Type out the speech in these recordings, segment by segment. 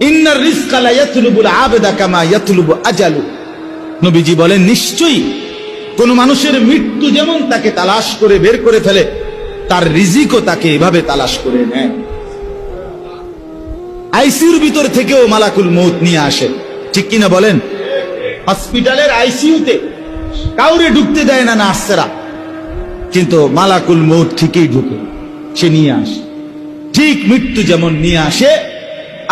Inner রিজকা লা ইয়াতলুবুল আবদা কামা ইয়াতলুবু আজালু। নবীজি বলেন, নিশ্চয়ই কোন মানুষের মৃত্যু যেমন তাকে তালাশ করে বের করে ফেলে, তার রিজিকও তাকে এভাবে তালাশ করে নেয়। আইসিউর ভিতর থেকেও মালাকুল মৌত নিয়ে আসে। ঠিক কিনা বলেন? হসপিটালের আইসিইউতে কাউরে ঢুকতে দেয় না নার্সেরা। কিন্তু মালাকুল মৌত ঠিকই ঢুকে, সে নিয়ে আসে। ঠিক মৃত্যু যেমন নিয়ে আসে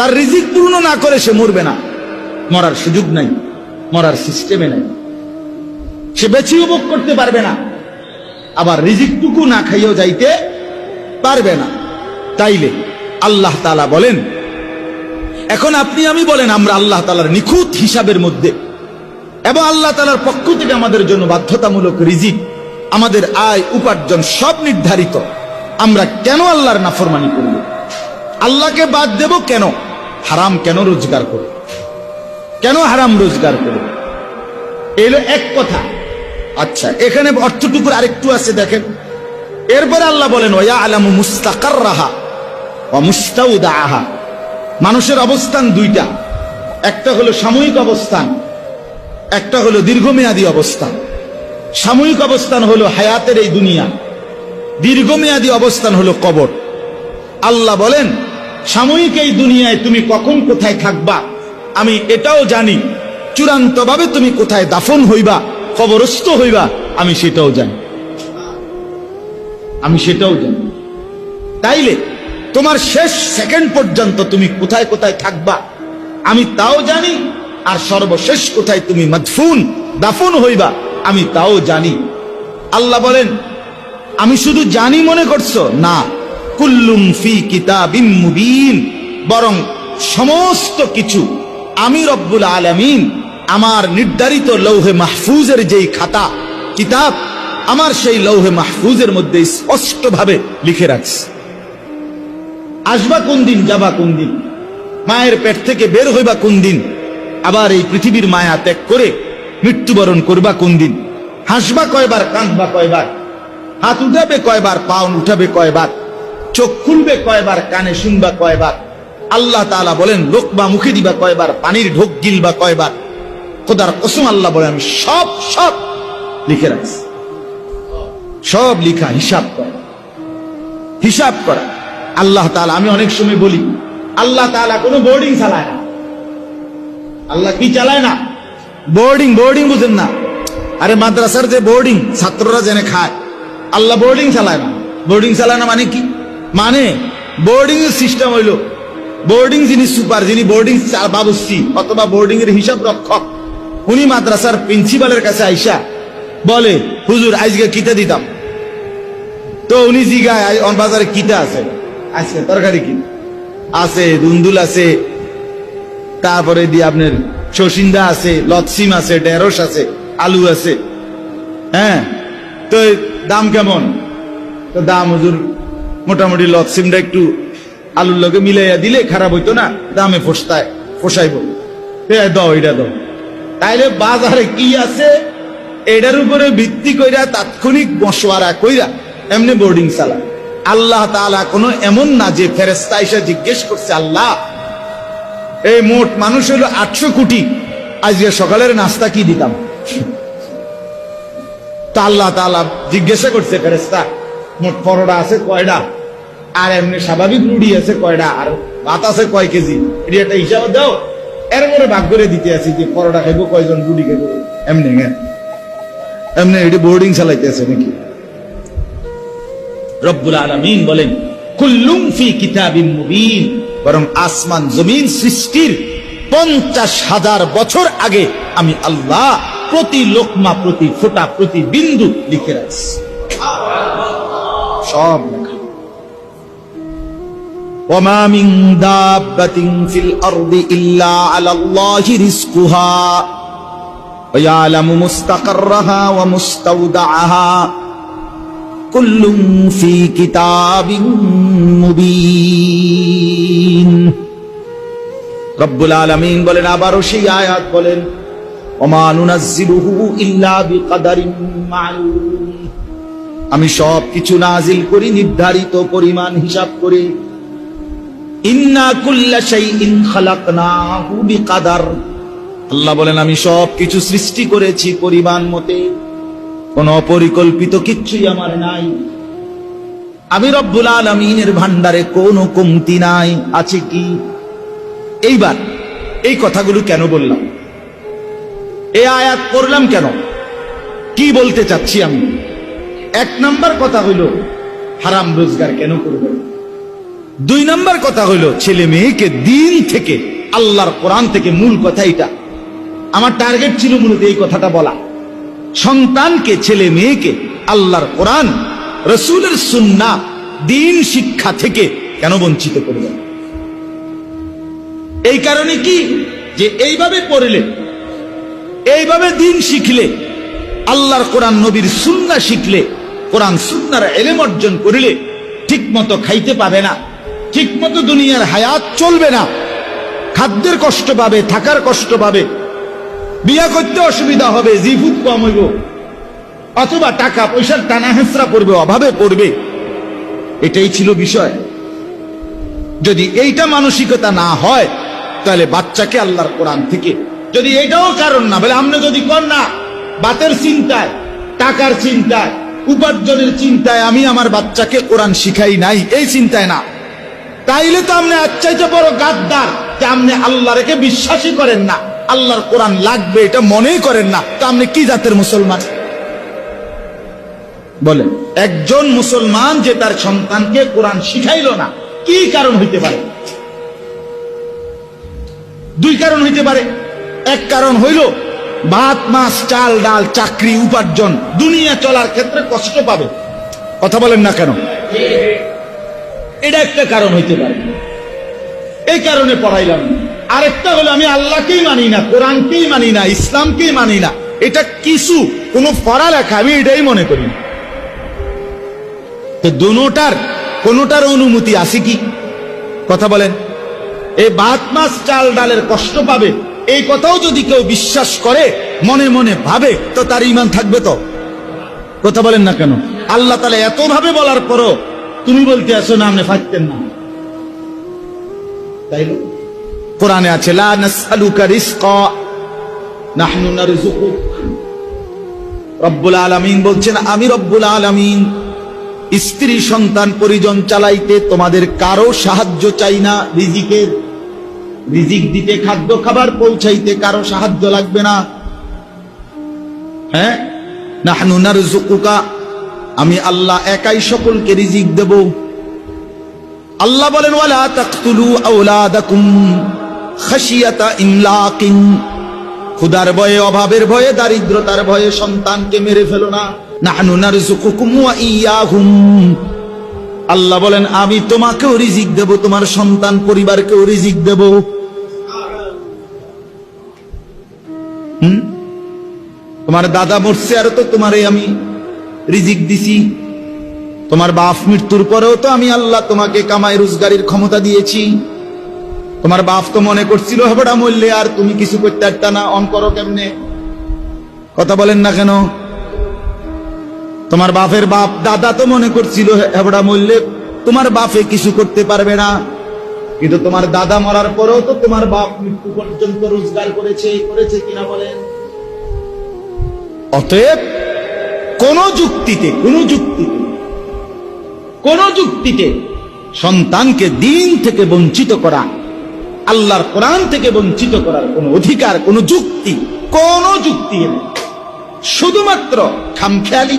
তার রিজিক পূর্ণ না করে সে মরবে না। মরার সুযোগ নাই, মরার সিস্টেমে নাই। সে বেশি উপভোগ করতে পারবে না। আবার রিজিকটুকু না খাইয়েও যাইতে পারবে না। তাইলে আল্লাহ তালা বলেন, এখন আপনি আমি বলেন, আমরা আল্লাহ তালার নিখুঁত হিসাবের মধ্যে এবং আল্লাহ তালার পক্ষ থেকে আমাদের জন্য বাধ্যতামূলক রিজিক, আমাদের আয়, উপার্জন সব নির্ধারিত। আমরা কেন আল্লাহর নাফরমানি করব? আল্লাহকে বাদ দেব কেন? হারাম কেন রোজগার করব? কেন হারাম রোজগার করব? এলো এক কথা। আচ্ছা এখানে অর্থটুকুর আরেকটু আছে, দেখেন। এরপরে আল্লাহ বলেন, ওয়া আলামু মুস্তাকার রাহা ও মুস্তাউদা আহা মানুষের অবস্থান দুইটা। একটা হলো সাময়িক অবস্থান, একটা হলো দীর্ঘমেয়াদী অবস্থান। সাময়িক অবস্থান হলো হায়াতের এই দুনিয়া, দীর্ঘমেয়াদী অবস্থান হলো কবর। আল্লাহ বলেন সাময়িক এই দুনিয়ায় তুমি কখন কোথায় থাকবা, আমি এটাও জানি। চূড়ান্তভাবে তুমি কোথায় দাফন হইবা, কবরস্থ হইবা, আমি সেটাও জানি। আমি সেটাও জানি। তাইলে তোমার শেষ সেকেন্ড পর্যন্ত তুমি কোথায় কোথায় থাকবা, আমি তাও জানি, আর সর্বশেষ কোথায় তুমি মদফুন, দাফন হইবা, আমি তাও জানি। আল্লাহ বলেন, আমি শুধু জানি মনে করছ? না। কুল্লুম ফি কিতাবিম মুবিন। বরং সমস্ত কিছু আমি রব্বুল আলামিন আমার নির্ধারিত লৌহে মাহফুজের যেই খাতা, কিতাব, আমার সেই লৌহে মাহফুজের মধ্যে স্পষ্টভাবে লিখে রাখছি। আসবা কোন দিন, যাবা কোন দিন? মায়ের পেট থেকে বের হইবা কোন দিন? আবার এই পৃথিবীর মায়া ত্যাগ করে মৃত্যুবরণ করবা কোন দিন? হাসবা কয়বার, কাঁদবা কয়বার? হাত উঠাবে কয়বার পাউন উঠাবে কয়বার? চোখ খুলবে কয়বার, কানে শুনবা কয়বার। আল্লাহ তাআলা বলেন লোকবা মুখে দিবা কয়বার, পানির ঢোক গিলবা কয়বার। খোদার কসম আল্লাহ বলে আমি সব সব লিখে রাখছি। সব লিখা, হিসাব করা। হিসাব করা। আল্লাহ তাআলা, আমি অনেক সময় বলি, আল্লাহ তাআলা কোনো বোর্ডিং চালায় না। আল্লাহ কি চালায় না? বোর্ডিং বোর্ডিং বুঝেন না। আরে মাদ্রাসার যে বোর্ডিং ছাত্ররা জেনে খায়, আল্লাহ বোর্ডিং চালায় না। বোর্ডিং চালায় না মানে কি? মানে বোর্ডিং সিস্টেম হইল। বোর্ডিং যিনি সুপার যিনি বোর্ডিং বাবুসি অথবা বোর্ডিং এর হিসাব রক্ষক, উনি মাদ্রাসার প্রিন্সিপালের কাছে আইসা বলে, হুজুর, আজকে কিতা দিতাম? তো উনি জিগায় বাজারে কিতা আছে? আজকে তরকারি কি? আছে, দুন্দুল আছে, তারপরে দিয়ে আপনার শসিন্দা আছে লতসিম আছে, ঢেঁড়স আছে, আলু আছে। হ্যাঁ তো দাম কেমন? তো দাম, হুজুর মোটামুটি লতসিমটা একটু আলুর লগে মিলাইয়া দিলে খারাপ হইতো না, দামে ফসতায়, ফসাইব। দাও দাও। তাইলে বাজারে কি আছে? এটার উপরে ভিত্তি কইরা তাৎক্ষণিক মশওয়ারা কইরা এমনি বোর্ডিং চালা। আল্লাহ তাআলা কোনো এমন না যে ফেরেস্তা এসে জিজ্ঞেস করছে, আল্লাহ, এই মোট মানুষ হলো আটশো কোটি। আজকে সকালের নাস্তা কি দিতাম? তা আল্লাহ তাআলা জিজ্ঞাসা করছে ফেরেস্তা মোট পরোটা আছে কয়টা? আর এমনি স্বাভাবিক রুটি আছে কয়টা আর ভাত আছে কয় কেজি? এটি একটা হিসাব দাও। এর পরে ভাগ করে দিতে আছি যে পরোটা খাইবো কয়জন রুটি খাইবো এমনি হ্যাঁ? এমনি এটি বোর্ডিং চালাইতে আছে নাকি? রব্বুল আলামিন বলেন কুল্লুম ফি কিতাবিন মুবিন। বরং আসমান জমিন সৃষ্টির পঞ্চাশ হাজার বছর আগে আমি আল্লাহ প্রতি লোকমা প্রতি ফোঁটা প্রতি বিন্দু লিখে রাখছি। সব লেখা। وما من دابة في الأرض إلا على الله رزقها ويعلم مستقرها ومستودعها كل في كتاب مبين রব্বুল আলামিন বলেন আবারও সেই আয়াত বলেন ওমা নুনাজ্জিলুহু ইল্লা বিকাদারিন মালুম আমি সব কিছু নাজিল করি নির্ধারিত পরিমাণ হিসাব করে আল্লাহ বলেন, আমি সব কিছু সৃষ্টি করেছি পরিমাণ মতে। কোন অপরিকল্পিত কিচ্ছুই আমার নাই। আমি রব্বুল আলমিনের ভান্ডারে কোনো কমতি নাই। আছে কি? এইবার এই কথাগুলো কেন বললাম? এই আয়াত করলাম কেন? কি বলতে চাচ্ছি আমি? এক নাম্বার কথা হইল, হারাম রোজগার কেন করবেন? দুই নম্বর কথা হইল, ছেলে মেয়েকে দিন থেকে, আল্লাহর কোরআন থেকে মূল কথা এটা। আমার টার্গেট ছিল মূলত এই কথাটা বলা। সন্তানকে, ছেলে মেয়েকে, আল্লাহর কোরআন, রসুলের সুন্না, দিন শিক্ষা থেকে কেন বঞ্চিত করবেন এই কারণে কি? যে এইভাবে পড়লে, এইভাবে দিন শিখলে, আল্লাহর কোরআন নবীর সুন্না শিখলে, কোরআন সুন্নার এলেম অর্জন করিলে ঠিক মতো খাইতে পাবে না। ঠিক মতো দুনিয়ার হায়াত চলবে না। খাদ্যের কষ্ট পাবে, থাকার কষ্ট পাবে। বিয়া করতে অসুবিধা হবে, জিভুত কম হইব। অথবা টাকা পয়সার টানা হেঁচড়া পড়বে, অভাবে পড়বে। এটাই ছিল বিষয়। যদি এইটা মানসিকতা না হয়, তাহলে বাচ্চাকে আল্লাহর কোরআন থেকে। যদি এটাও কারণ না, বলে আমরা যদি কর না, বাতের চিন্তায়, টাকার চিন্তায়, উপার্জনের চিন্তায় আমি আমার বাচ্চাকে কোরআন শিখাই নাই, এই চিন্তায় না। তাইলে তো আপনি আচ্ছাইতে বড় গাদ্দার যে আপনি আল্লাহ রেখে বিশ্বাসই করেন না। আল্লাহর কোরআন লাগবে, এটা মনেই করেন না। তা আপনি কি জাতের মুসলমান? বলেন, একজন মুসলমান যে তার সন্তানকে কোরআন শিখাইল না, কি কারণ হইতে পারে? দুই কারণ হইতে পারে। এক কারণ হইল, ভাত, মাছ, চাল, ডাল, চাকরি, উপার্জন, দুনিয়া চলার ক্ষেত্রে কষ্ট পাবে। কথা বলেন না কেন? এটা একটা কারণ হইতে পারে। এই কারণে পড়াইলাম। আরেকটা হলো, আমি আল্লাহকেই মানি না, কোরআনকেই মানি না, ইসলামকেই মানি না। এটা কিছু, কোন পড়ালেখা আমি এটাই মনে করি। না। তো দুটার কোনটার অনুমতি আছে কি? কথা বলেন। এই ভাত মাছ চাল ডালের কষ্ট পাবে। এই কথাও যদি কেউ বিশ্বাস করে, মনে মনে ভাবে, তো তার ইমান থাকবে তো। কথা বলেন না কেন? আল্লাহ তালা এত ভাবে বলার পরও তুমি বলতে আসো না, আপনি ফাঁকতেন না। তাই? কোরআনে আছে, লা নাসআলুকা রিজকা, নাহনু নারযুকুক। রব্বুল আলামিন বলছেন, আমি রব্বুল আলামিন, স্ত্রী, সন্তান, পরিজন চালাইতে তোমাদের কারও সাহায্য চাই না। রিজিকের, রিজিক দিতে, খাদ্য, খাবার পৌঁছাইতে কারও সাহায্য লাগবে না। হ্যাঁ? নাহনু নারযুকুকা আমি আল্লাহ একাই সকলকে রিজিক দেব। আল্লাহ বলেন, ওয়ালা তাকতুলু ভয়ে, অভাবের ভয়ে, দারিদ্রতার ভয়ে সন্তানকে মেরে ফেলো না। আল্লাহ বলেন, আমি তোমাকেও রিজিক দেব, তোমার সন্তান পরিবারকেও রিজিক দেব? তোমার দাদা মরছে, আর তো তোমারে আমি। রিজিক দিছি। তোমার বাপ মৃত্যুর পরেও তো আমি আল্লাহ তোমাকে কামাই রোজগারির ক্ষমতা দিয়েছি। তোমার বাপ তো মনে করছিল হেবড়া মরলে আর তুমি কিছু করতে পারতা না, অন করো কেমনে? কথা বলেন না কেন? তোমার বাপের বাপ দাদা তো মনে করছিল হেবড়া মরলে তোমার বাপে কিছু করতে পারবে না। কিন্তু তোমার দাদা মরার পরেও তো তোমার বাপ মৃত্যু পর্যন্ত রোজগার করেছে করেছে কিনা বলেন? অতএব কোন যুক্তিতে কোন যুক্তিতে কোন যুক্তিতে সন্তানকে দিন থেকে বঞ্চিত করা, আল্লাহর কোরআন থেকে বঞ্চিত করার কোন অধিকার, কোন যুক্তি কোন যুক্তি শুধুমাত্র খামখেয়ালি,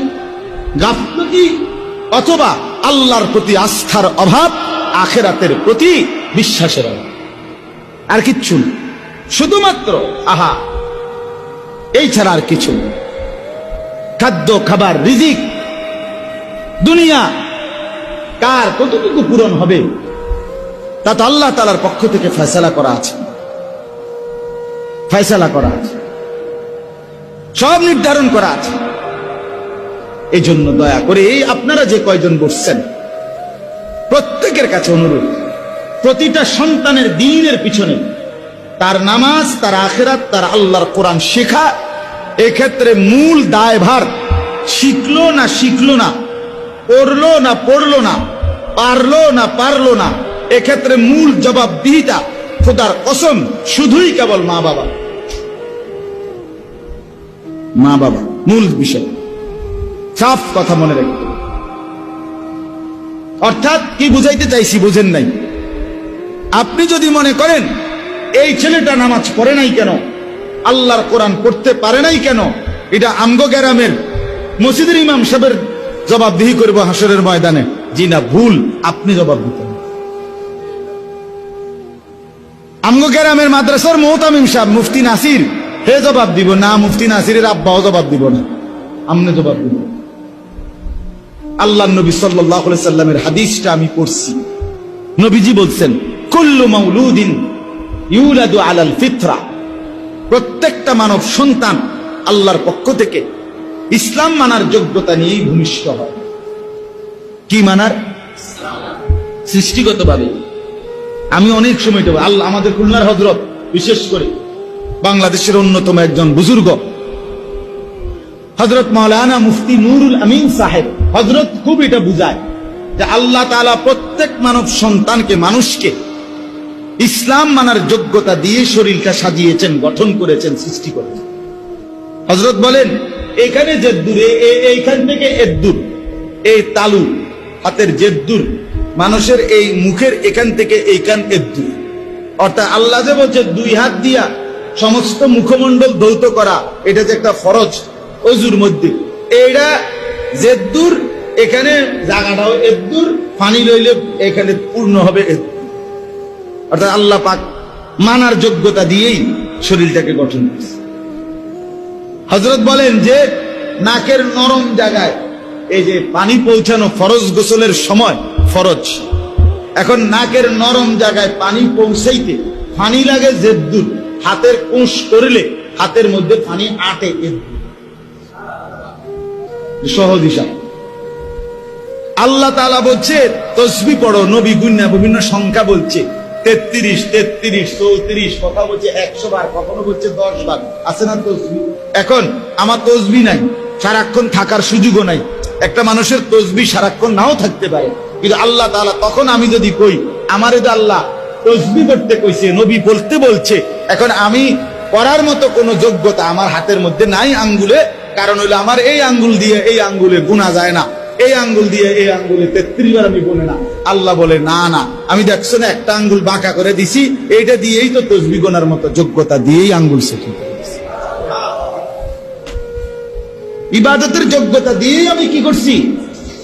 গাফলতি অথবা আল্লাহর প্রতি আস্থার অভাব আখেরাতের প্রতি বিশ্বাসের অভাব আর কিচ্ছু। শুধুমাত্র, আহা, এই ছাড়া আর কিছু। খাদ্য, খাবার, রিজিক। দুনিয়া কার কতটুকু পূরণ হবে, তা তো আল্লাহ তালার পক্ষ থেকে ফয়সালা করা আছে। ফয়সালা করা আছে। সব নির্ধারণ করা আছে। এই জন্য দয়া করে আপনারা যে কয়জন বসছেন, প্রত্যেকের কাছে অনুরোধ, প্রতিটা সন্তানের দিনের পিছনে, তার নামাজ, তার আখেরাত, তার আল্লাহর কোরআন শেখা এক্ষেত্রে মূল দায়ভার শিখলো না শিখলো না, পড়ল না পড়ল না, পারল না পারল না, এক্ষেত্রে মূল জবাবদিহিতা খোদার কসম, শুধুই কেবল মা বাবা। মা বাবা, মূল বিষয়। সাফ কথা মনে রাখতে অর্থাৎ কি বুঝাইতে চাইছি বুঝেন নাই। আপনি যদি মনে করেন, এই ছেলেটা নামাজ পড়ে নাই কেন? আল্লাহর কোরআন পড়তে পারে নাই কেন? এটা আমগো গ্রামের মসজিদের ইমাম সাহেবের জবাবদিহি করব হাসরের ময়দানে। জি না, ভুল। আপনি জবাব দিতেন। আমগো গ্রামের মাদ্রাসার মোহতামিম সাহেব, মুফতি নাসির, হে জবাব দিব? না, মুফতি নাসিরের আব্বাও জবাব দিব না। আমনে জবাব দিব। আল্লাহ নবী সাল্লাহ সাল্লামের হাদিসটা আমি পড়ছি। নবীজি বলছেন, কুল্লু মাউলুদিন ইউলাদু আলাল ফিতরা। প্রত্যেকটা মানব সন্তান আল্লাহর পক্ষ থেকে ইসলাম মানার যোগ্যতা নিয়েই ভূমিষ্ঠ হয়। কি মানার? সৃষ্টিগতভাবে। আমি অনেক সময় আল্লাহ আমাদের খুলনার হজরত বিশেষ করে বাংলাদেশের অন্যতম একজন বুজুর্গ। হজরত মৌলানা মুফতি নুরুল আমিন সাহেব হজরত খুব এটা বুঝায় যে আল্লাহ তাআলা প্রত্যেক মানব সন্তানকে, মানুষকে ইসলাম মানার যোগ্যতা দিয়ে শরীরটা সাজিয়েছেন, গঠন করেছেন, সৃষ্টি করেছেন। হজরত বলেন, এখানে এ- এ- এইখান থেকে এদ্দুর এই তালু, হাতের জেদ্দুর মানুষের এই মুখের এখান থেকে এইখান এদ্দুর অর্থাৎ আল্লাহ যে বলছে, দুই হাত দিয়া সমস্ত মুখমণ্ডল ধৌত করা, এটা যে একটা ফরজ অজুর মধ্যে। এইটা জেদ্দুর এখানে জায়গাটাও এদ্দুর পানি লইলে এখানে পূর্ণ হবে এদ্দুর অর্থাৎ আল্লাহ পাক মানার যোগ্যতা দিয়েই শরীরটাকে গঠন করছে। হজরত বলেন যে, নাকের নরম জায়গায় এই যে পানি পৌঁছানো ফরজ গোসলের সময় ফরজ। এখন নাকের নরম জায়গায় পানি পৌঁছাইতে পানি লাগে জেদ্দুর। হাতের কুশ করলে হাতের মধ্যে পানি আটে সহজ হিসাব। আল্লাহ তাআলা বলছে, তসবি পড়ো, নবী গুন্না বিভিন্ন সংখ্যা বলছে। তেত্রিশ তেত্রিশ, চৌত্রিশ, কথা বলছে একশো বার, কখনো বলছে দশ বার। আছে না তসবি? এখন আমার তসবি নাই, সারাক্ষণ থাকার সুযোগও নাই। একটা মানুষের তসবি সারাক্ষণ নাও থাকতে পারে। কিন্তু আল্লাহ তাআলা তখন আমি যদি কই, আমারে আল্লাহ তসবি করতে কইছে, নবী বলতে বলছে। এখন আমি করার মতো কোনো যোগ্যতা আমার হাতের মধ্যে নাই আঙ্গুলে, কারণ হইল আমার এই আঙ্গুল দিয়ে এই আঙ্গুলে গুণা যায় না। এই আঙ্গুল দিয়ে এই আঙ্গুলে তেত্রিশ বার আমি বলে না। আল্লাহ বলে, না না, আমি দেখছ না, একটা আঙ্গুল বাঁকা করে দিছি, এইটা দিয়েই তো তসবি গোনার মতো যোগ্যতা দিয়েই আঙ্গুল সেটি ইবাদতের যোগ্যতা দিয়েই আমি কি করছি?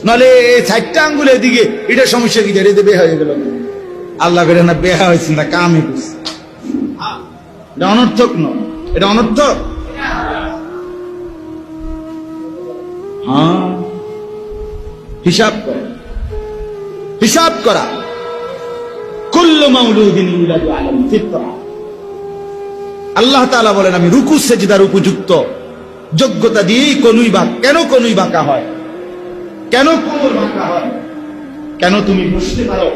নাহলে চারটা আঙ্গুল এদিকে, এটা সমস্যা কি, এটা বেহা হয়ে গেল। আল্লাহ করে না, বেহা হয়েছে না, কামে করছে এটা অনর্থক নয়, এটা অনর্থক। হ্যাঁ। হিসাব করা। হিসাব করা। আল্লাহ বলেন, আমি রুকু সেজদার উপযুক্ত যোগ্যতা দিয়েই কোনুই বাঁক কেন কোনুই বাঁকা হয়? কেন কোমর বাঁকা হয়? কেন তুমি বসতে পারো?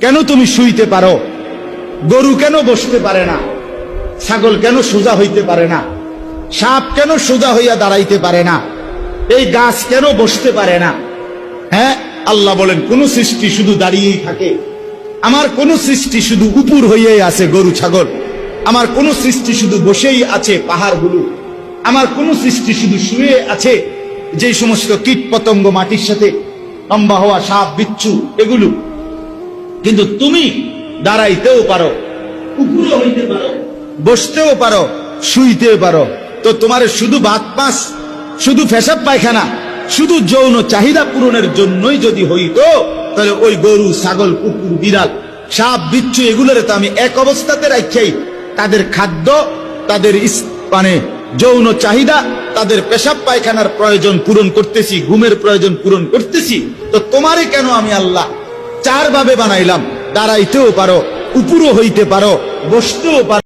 কেন তুমি শুইতে পারো? গরু কেন বসতে পারে না? ছাগল কেন সোজা হইতে পারে না? সাপ কেন সোজা হইয়া দাঁড়াইতে পারে না? এই গাছ কেন বসতে পারে না? হ্যাঁ আল্লাহ বলেন, কোন সৃষ্টি শুধু দাঁড়িয়েই থাকে। আমার কোন সৃষ্টি শুধু উপুর হইয়াই আছে, গরু, ছাগল। আমার কোন সৃষ্টি শুধু বসেই আছে, পাহাড়গুলো। আমার কোন সৃষ্টি শুধু শুয়ে আছে, যে সমস্ত কীট পতঙ্গ মাটির সাথে লম্বা হওয়া সাপ, বিচ্ছু, এগুলো। কিন্তু তুমি দাঁড়াইতেও পারো উপরে হইতে পারো, বসতেও পারো, শুইতেও পারো। তো তোমার শুধু ভাত পাস শুধু ফেসাব পায়খানা। শুধু যৌন চাহিদা পূরণের জন্যই যদি হইতো, তাহলে ওই গরু, ছাগল, কুকুর, বিড়াল, সাপ, বিচ্ছু এগুলোরে তো আমি এক অবস্থাতে রাখাই তাদের খাদ্য, তাদের মানে যৌন চাহিদা, তাদের পেশাব পায়খানার প্রয়োজন পূরণ করতেছি, ঘুমের প্রয়োজন পূরণ করতেছি। তো তোমারে কেন আমি আল্লাহ চার ভাবে বানাইলাম? দাঁড়াইতেও পারো, উপরও হইতে পারো, বসতেও পারো।